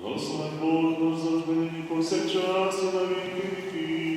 Благословен Бог наш завжди повсякчас і на віки віків.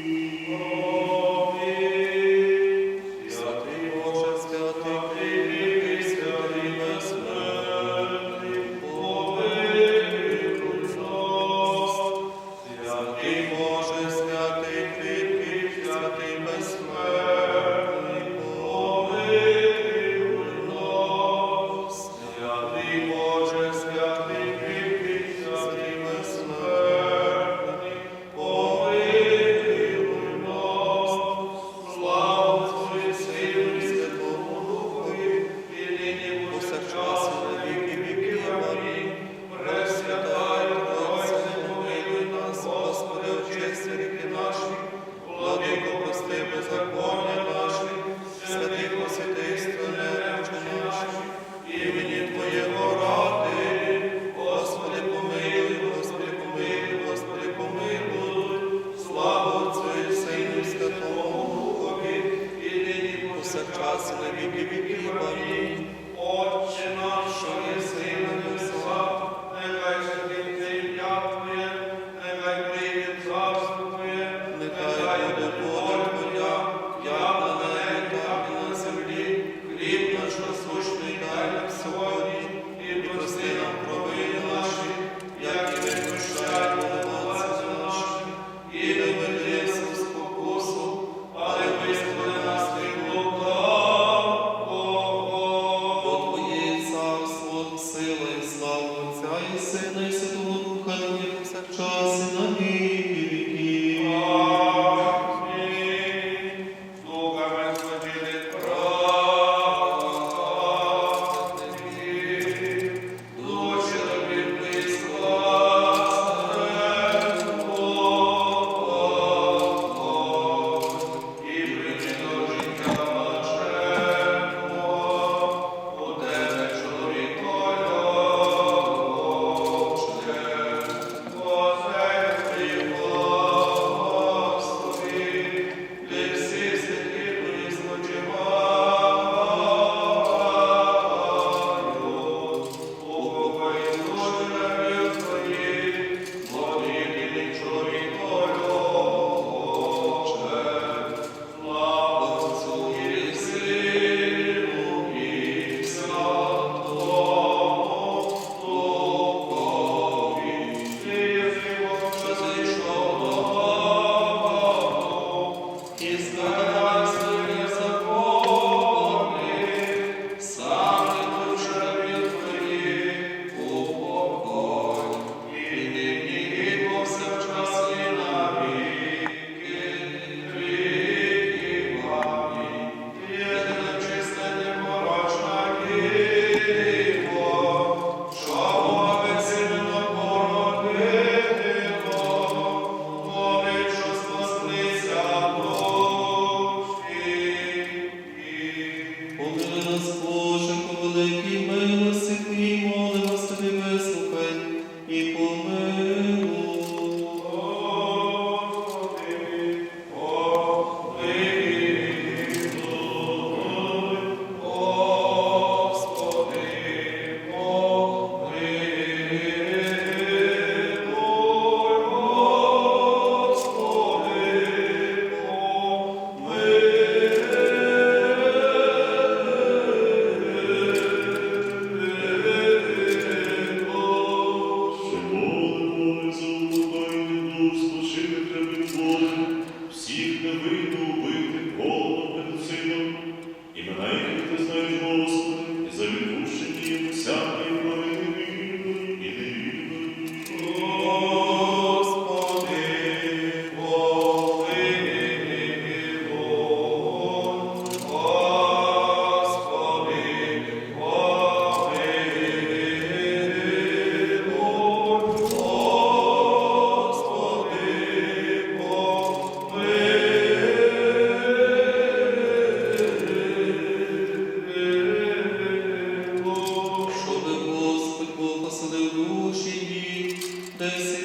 душі, мій, де си.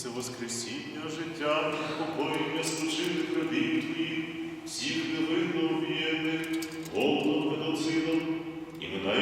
Єси воскресіння, життя, покоєння спочинних робіт твоїх, всіх невинно об'єднаних, голодом, геноцидом, і яких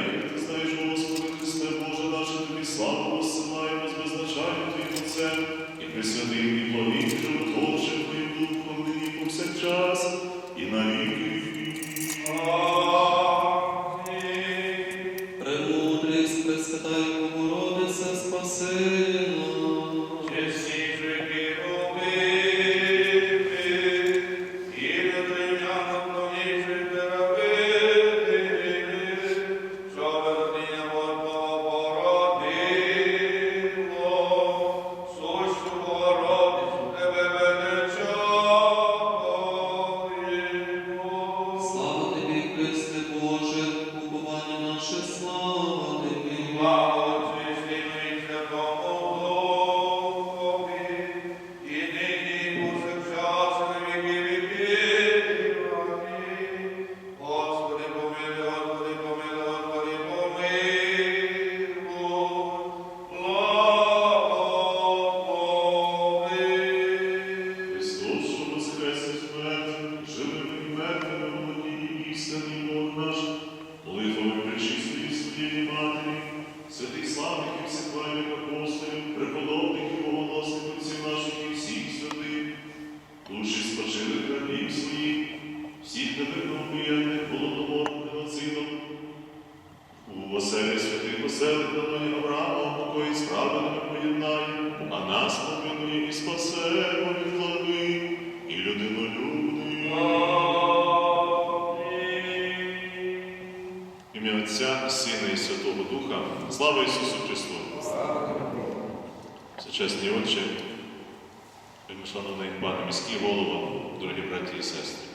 шановний пане дорогі браті і сестри.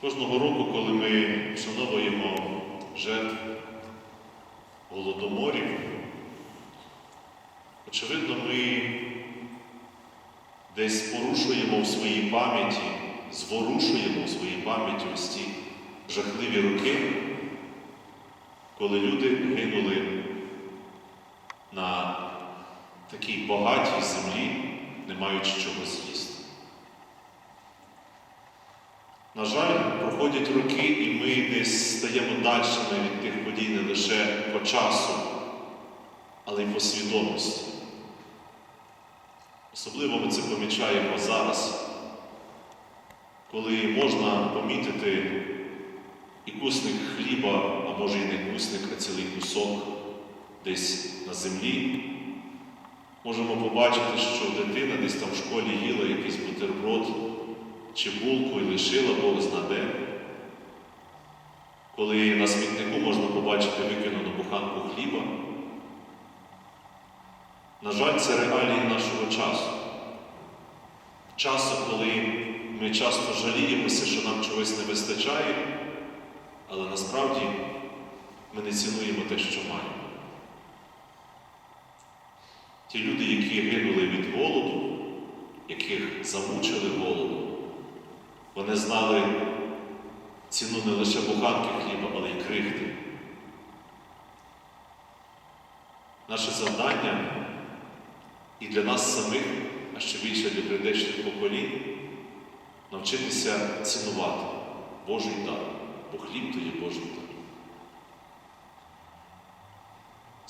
Кожного року, коли ми вшановуємо жертв голодоморів, очевидно, ми десь порушуємо в своїй пам'яті, зворушуємо в своїй пам'яті ось ті жахливі роки, коли люди гинули на такій багатій землі, не маючи чого з'їсти. На жаль, проходять роки, і ми десь стаємо дальшими від тих подій не лише по часу, але й по свідомості. Особливо ми це помічаємо зараз, коли можна помітити і кусник хліба, а може і не кусник, а цілий кусок десь на землі. Можемо побачити, що дитина десь там в школі їла якийсь бутерброд чи булку і лишила Бог знаде. Коли на смітнику можна побачити викинену буханку хліба. На жаль, це реалії нашого часу. Часу, коли ми часто жаліємося, що нам чогось не вистачає, але насправді ми не цінуємо те, що маємо. Ті люди, які гинули від голоду, яких замучили голоду, вони знали ціну не лише буханки хліба, але й крихти. Наше завдання і для нас самих, а ще більше для прийдешніх поколінь, навчитися цінувати Божий дар, бо хліб то є Божий дар.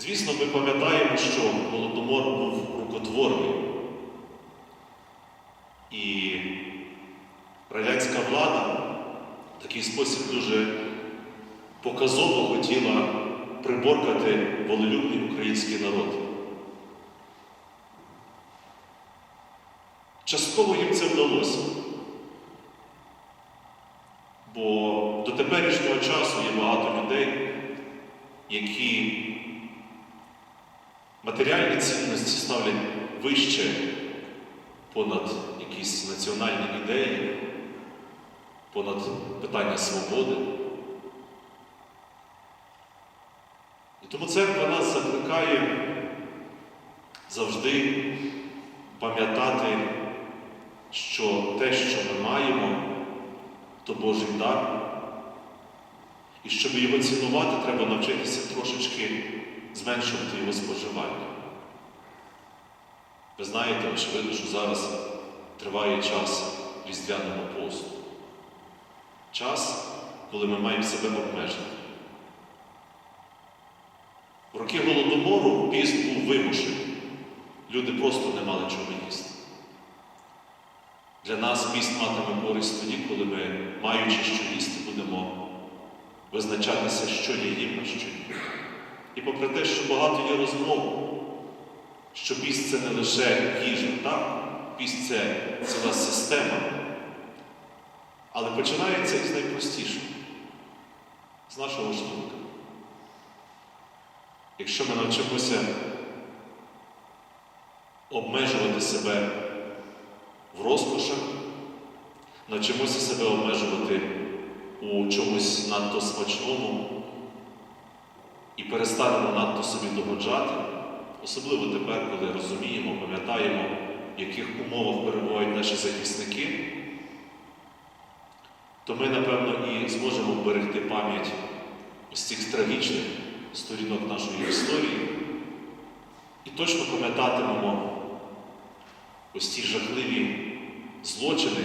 Звісно, ми пам'ятаємо, що Голодомор був рукотворний. І радянська влада в такий спосіб дуже показово хотіла приборкати волелюбний український народ. Частково їм це вдалося. Бо до теперішнього часу є багато людей, які матеріальні цінності ставлять вище понад якісь національні ідеї, понад питання свободи. І тому церква нас закликає завжди пам'ятати, що те, що ми маємо, то Божий дар. І щоб його цінувати, треба навчитися трошечки зменшувати його споживання. Ви знаєте, очевидно, що зараз триває час різдвяного посту. Час, коли ми маємо себе обмежити. В роки Голодомору піст був вимушений. Люди просто не мали чого їсти. Для нас піст матиме користь тоді, коли ми, маючи що їсти, будемо визначатися, що є їм, а що ні. І попри те, що багато є розмов, що піст це не лише їжа, так? Піст це ціла система. Але починається із найпростішого, з нашого шлунка. Якщо ми навчимося обмежувати себе в розкошах, навчимося себе обмежувати у чомусь надто смачному і перестанемо надто собі догоджати, особливо тепер, коли розуміємо, пам'ятаємо, в яких умовах перебувають наші захисники, то ми, напевно, і зможемо вберегти пам'ять з цих трагічних сторінок нашої історії і точно пам'ятатимемо ось ті жахливі злочини,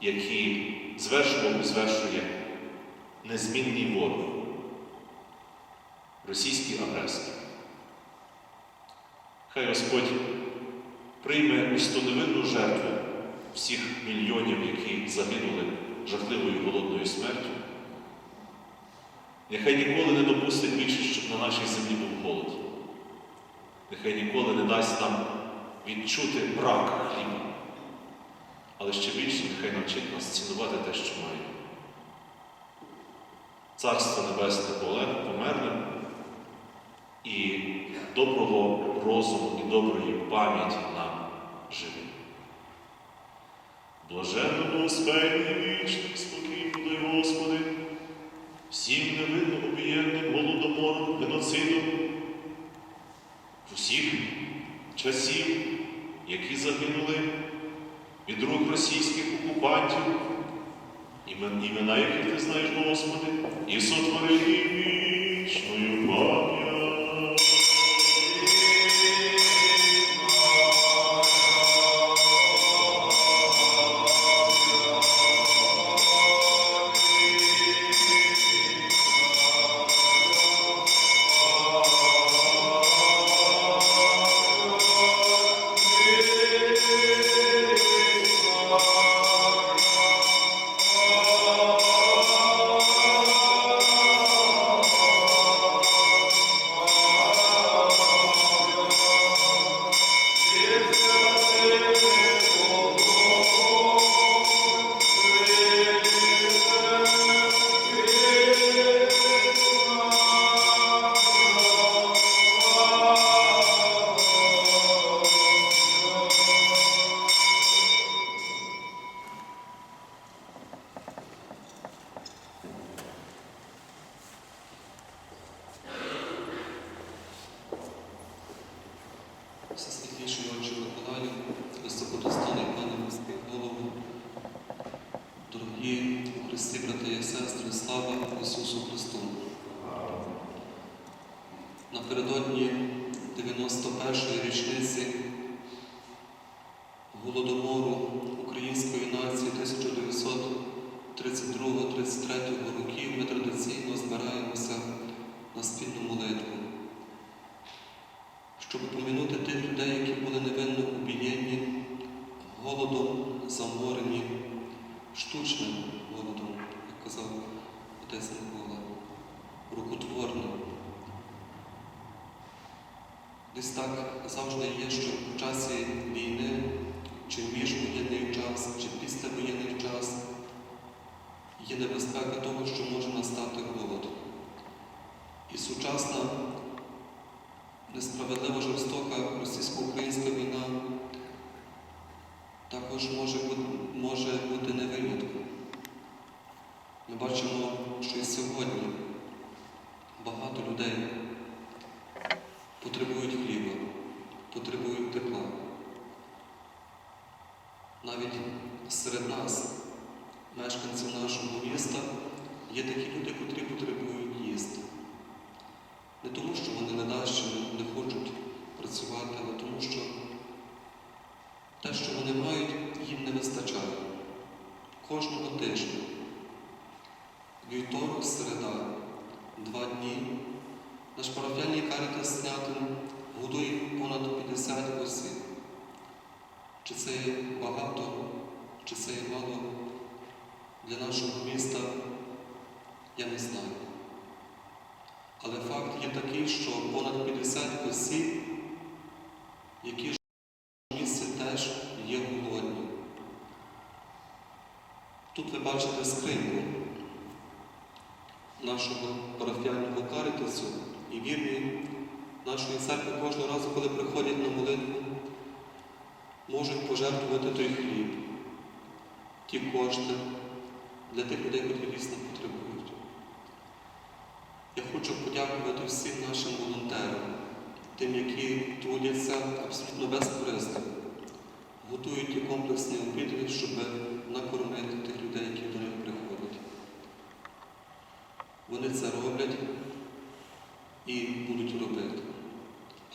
які звершував і звершує незмінний ворог, російський агресор. Хай Господь прийме невинну жертву всіх мільйонів, які загинули жахливою голодною смертю. Нехай ніколи не допустить більше, щоб на нашій землі був голод. Нехай ніколи не дасть нам відчути брак хліба. Але ще більше нехай навчить нас цінувати те, що маємо. Царство Небесне полегло померлим і доброго розуму і доброї пам'яті нам живим. Блаженно Господь вічних спокій дай Господи, всім невинно обієнним голодомором, геноцидом, усіх часів, які загинули від рук російських окупантів, імена яких ти знаєш, Господи, і сотвори вічною пам'ять. Голодомору української нації 1932-33 років ми традиційно збираємося на спільну молитву щоб помінути тих людей, які були невинно убієнні, голодом заморені, штучним голодом, як казав отець Микола, рукотворним. Десь так завжди є, що в часі війни, чи в міжвоєнний час, чи післявоєнний час є небезпека того, що може настати голод. І сучасна несправедлива жорстока російсько-українська війна також може бути, може бути не. Ми бачимо, що і сьогодні багато людей потребують хліба, потребують тепла. Навіть серед нас, мешканців нашого міста, є такі люди, котрі потребують їсти. Не тому, що вони недащими не хочуть працювати, але тому, що те, що вони мають, їм не вистачає. Кожного тижня, вівторок, середа, два дні, наш парафіальний карітас Снятин годує понад 50 осіб. Чи це є багато, чи це є мало для нашого міста, я не знаю. Але факт є такий, що понад 50 осіб, які живуть в місті, теж є голодні. Тут ви бачите скриньку нашого парафіального карітасу і вірні нашої церкви кожного разу, коли приходять на молитву, можуть пожертвувати той хліб, ті кошти для тих людей, які дійсно потребують. Я хочу подякувати всім нашим волонтерам, тим, які трудяться абсолютно безкорисно, готують ті комплексні обіди, щоб накормити тих людей, які до них приходять. Вони це роблять і будуть робити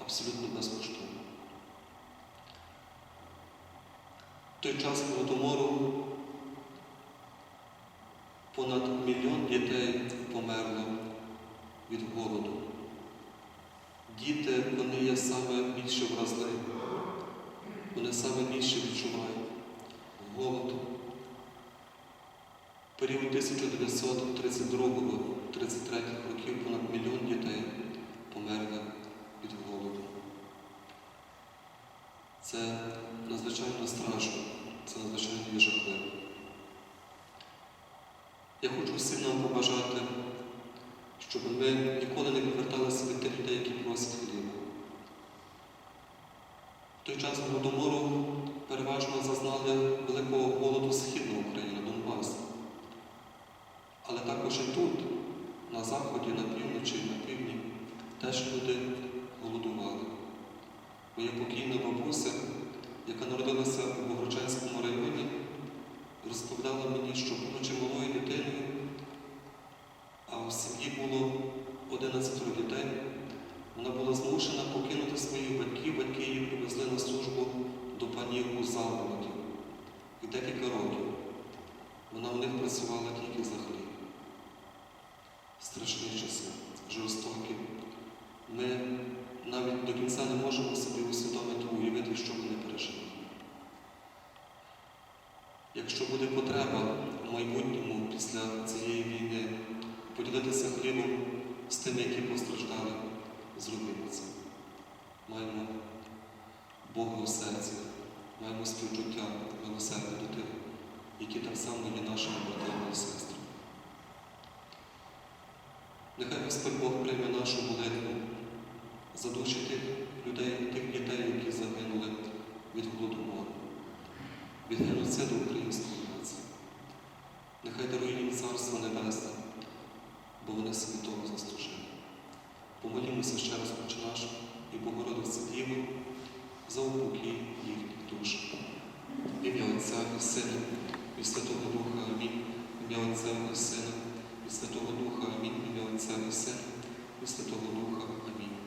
абсолютно безкоштовно. В той час голодомору понад мільйон дітей померло від голоду. Діти, вони є саме більше вразливі. Вони саме більше відчувають голод. В період 1932-33 років понад мільйон дітей померли від голоду. Це надзвичайно страшно, це надзвичайно є жахливо. Я хочу всім нам побажати, щоб ми ніколи не поверталися від тих людей, які просять хліба. В той час голодомору переважно зазнали великого голоду Східна Україна, Донбас. Але також і тут, на заході, на півночі на півдні, теж люди голодували. Моя покійна бабуся, яка народилася у Богородчанському районі, розповідала мені, що будучи малою дитиною, а в сім'ї було 11 дітей, вона була змушена покинути своїх батьків, батьки її привезли на службу до панів у Заволоді. І декілька років вона в них працювала тільки за хліб. Страшні часи, жорстокі. Ми навіть до кінця не можемо собі усвідомити, уявити, що вони пережили. Якщо буде потреба в майбутньому після цієї війни поділитися хлібом з тими, які постраждали, зробимо це. Маємо Бога у серці, маємо співчуття, милосердя до тих, які так само є нашими братами і сестрами. Нехай Господь Бог прийме нашу молитву за душі людей, тих дітей, які загинули від голодомору, від геноциду української нації. Нехай дарує їм Царство Небесне, бо вони собі того заслужили. Помолімося ще раз, Отче наш і Богородице Діво, за упокій їхніх душ. Ім'я Отця і Сина, і Святого Духа Амінь. Ім'я Отця і Сина, і Святого Духа Амінь. Ім'я Отця і Сина, і Святого Духа Амінь.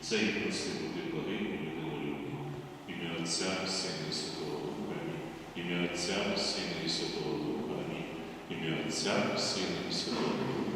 Це і просив бути благим і недолюбним. Ім'я Отця і Сина і Святого Духа. Ім'я Отця і Сина і Святого Духа. Ім'я Отця і Сина і Святого Духа.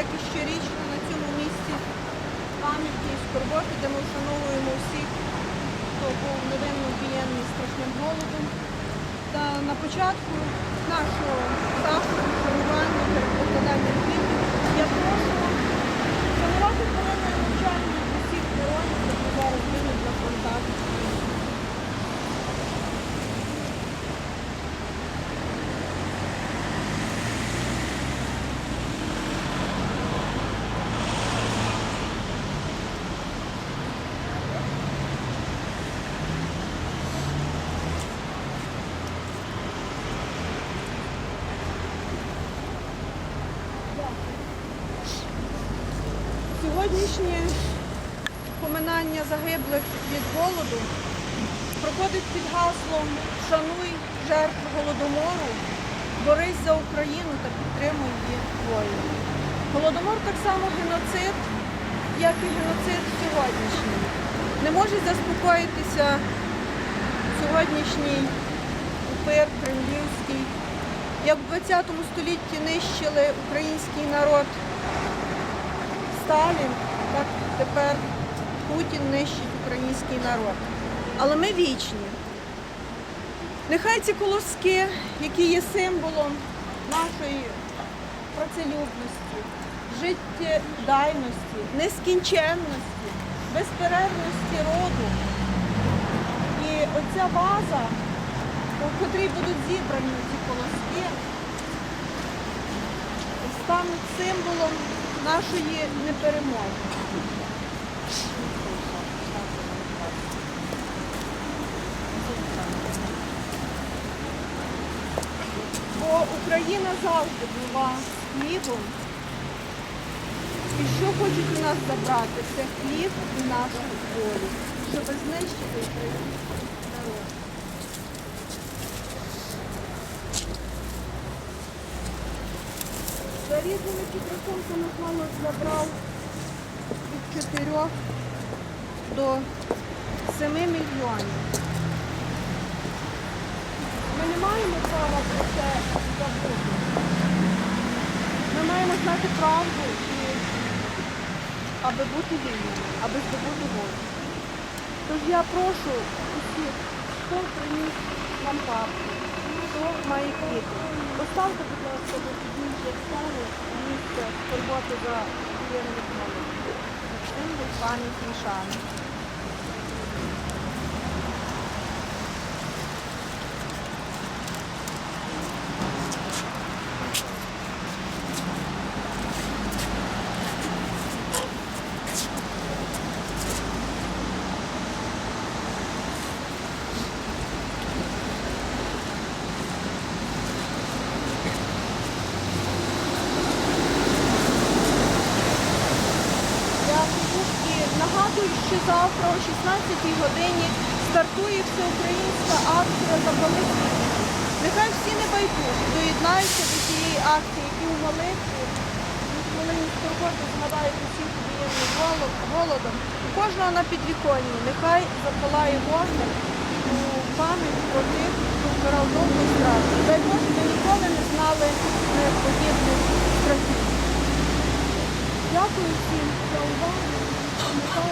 як і щорічно на цьому місці пам'ятки і скорботи, де ми вшановуємо всіх, хто був невинно вбієнний страшним голодом. Та на початку нашого захисту шанування перекладання квітів я прошу шанувати повинне навчання усіх героїв, які зараз війни на фронтах. Сьогоднішнє поминання загиблих від голоду проходить під гаслом Шануй жертв голодомору, борись за Україну та підтримуй її воїнів. Голодомор так само геноцид, як і геноцид сьогоднішній. Не може заспокоїтися сьогоднішній упир кремлівський. Як в 20 столітті нищили український народ Сталін, так тепер Путін нищить український народ. Але ми вічні. Нехай ці колоски, які є символом нашої працелюбності, життєдайності, нескінченності, безперервності роду. І оця ваза, у котрій будуть зібрані ці колоски, стануть символом нашої неперемоги. Бо Україна завжди була хлібом. І що хочуть у нас забрати, це хліб і нашу волю, щоб знищити український народ. За різними плану забрав від 4 до 7 мільйонів. Ми не маємо права про це забути. Ми маємо знати правду, і, аби бути вільними, аби здобути волю. Тож я прошу усіх, хто приніс нам карту, хто має квіти. Поставте, будь ласка, до підніжжя стану місце турботи за воєнних молодь. Символ пам'яті і шани. Дякую. І нагадую, що завтра о 16 годині стартує всеукраїнська акція «Запали свічку». Нехай всі небайдужі доєднаються до цієї акції, які у молитві хвилині скорботи згадають усіх голод- голодом. У кожного на підвіконні нехай запалає вогник у пам'ять про тих, хто вмирав довго і страшно. Дай Боже, ми ніколи не знали подібних страхів. Дякую всім за увагу. Що